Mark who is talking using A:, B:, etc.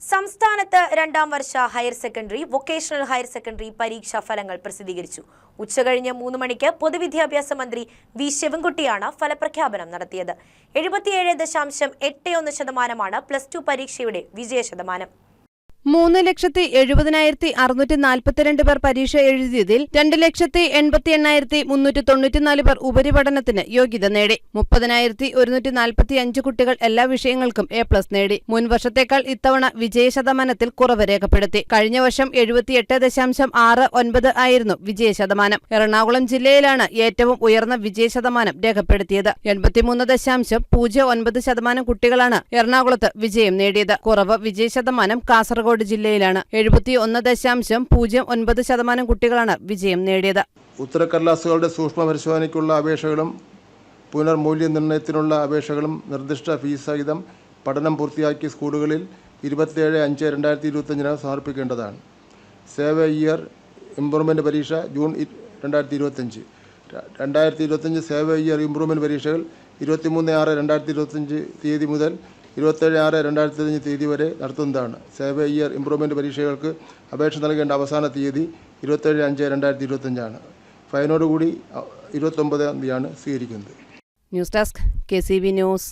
A: സംസ്ഥാനത്ത് രണ്ടാം വർഷ higher secondary vocational higher secondary പരീക്ഷാ ഫലങ്ങൾ പ്രസിദ്ധീകരിച്ചു. ഉച്ചകഴിഞ്ഞ് മൂന്ന് മണിക്ക് പൊതുവിദ്യാഭ്യാസ മന്ത്രി വി. ശിവൻകുട്ടിയാണ് ഫലപ്രഖ്യാപനം നടത്തിയത്. എഴുപത്തിയേഴ് ദശാംശം എട്ട് ഒന്ന് ശതമാനമാണ് പ്ലസ് ടു പരീക്ഷയുടെ വിജയ ശതമാനം
B: മൂന്ന് ലക്ഷത്തി എഴുപതിനായിരത്തി അറുന്നൂറ്റി നാൽപ്പത്തിരണ്ട് പേർ പരീക്ഷ എഴുതിയതിൽ രണ്ട് ലക്ഷത്തി എൺപത്തി എണ്ണായിരത്തി മുന്നൂറ്റി തൊണ്ണൂറ്റിനാല് പേർ ഉപരിപഠനത്തിന് യോഗ്യത നേടി. മുപ്പതിനായിരത്തി ഒരുന്നൂറ്റി നാൽപ്പത്തി അഞ്ച് കുട്ടികൾ എല്ലാ വിഷയങ്ങൾക്കും എ പ്ലസ് നേടി. മുൻ വർഷത്തേക്കാൾ ഇത്തവണ വിജയ ശതമാനത്തിൽ കുറവ് രേഖപ്പെടുത്തി. കഴിഞ്ഞ വർഷം എഴുപത്തിയെട്ട് ദശാംശം ആറ് ഒൻപത് ആയിരുന്നു വിജയ ശതമാനം എറണാകുളം ജില്ലയിലാണ് ഏറ്റവും ഉയർന്ന വിജയ ശതമാനം രേഖപ്പെടുത്തിയത്. എൺപത്തിമൂന്ന് ദശാംശം പൂജ്യം ഒൻപത് ശതമാനം കുട്ടികളാണ് എറണാകുളത്ത് വിജയം നേടിയത്. കുറവ് വിജയ ശതമാനം കാസർഗോഡ് ജില്ലയിലാണ്. എഴുപത്തി ഒന്ന് ദശാംശം പൂജ്യം ഒൻപത് ശതമാനം കുട്ടികളാണ് വിജയം നേടിയത്.
C: ഉത്തരക്കടലാസുകളുടെ സൂക്ഷ്മ പരിശോധനയ്ക്കുള്ള അപേക്ഷകളും പുനർമൂല്യനിർണയത്തിനുള്ള അപേക്ഷകളും നിർദ്ദിഷ്ട ഫീസ് സഹിതം പഠനം പൂർത്തിയാക്കിയ സ്കൂളുകളിൽ ഇരുപത്തിയേഴ് അഞ്ച് രണ്ടായിരത്തി ഇരുപത്തഞ്ചിന് സമർപ്പിക്കേണ്ടതാണ്. സേവ ഇയർ ഇംപ്രൂവ്മെന്റ് പരീക്ഷ ജൂൺ രണ്ടായിരത്തി ഇരുപത്തഞ്ച് രണ്ടായിരത്തി ഇരുപത്തഞ്ച് സേവ ഇയർ ഇംപ്രൂവ്മെന്റ് പരീക്ഷകൾ ഇരുപത്തിമൂന്ന് ആറ് രണ്ടായിരത്തി ഇരുപത്തഞ്ച് തീയതി മുതൽ ഇരുപത്തേഴ് ആറ് രണ്ടായിരത്തി അഞ്ച് തീയതി വരെ നടത്തുന്നതാണ്. സേവ ഇയർ ഇംപ്രൂവ്മെന്റ് പരീക്ഷകൾക്ക് അപേക്ഷ നൽകേണ്ട അവസാന തീയതി ഇരുപത്തേഴ് അഞ്ച് രണ്ടായിരത്തി ഇരുപത്തഞ്ചാണ് ഫൈനോടുകൂടി ഇരുപത്തൊമ്പതാം തീയതിയാണ് സ്വീകരിക്കുന്നത്.
B: News desk K C B news.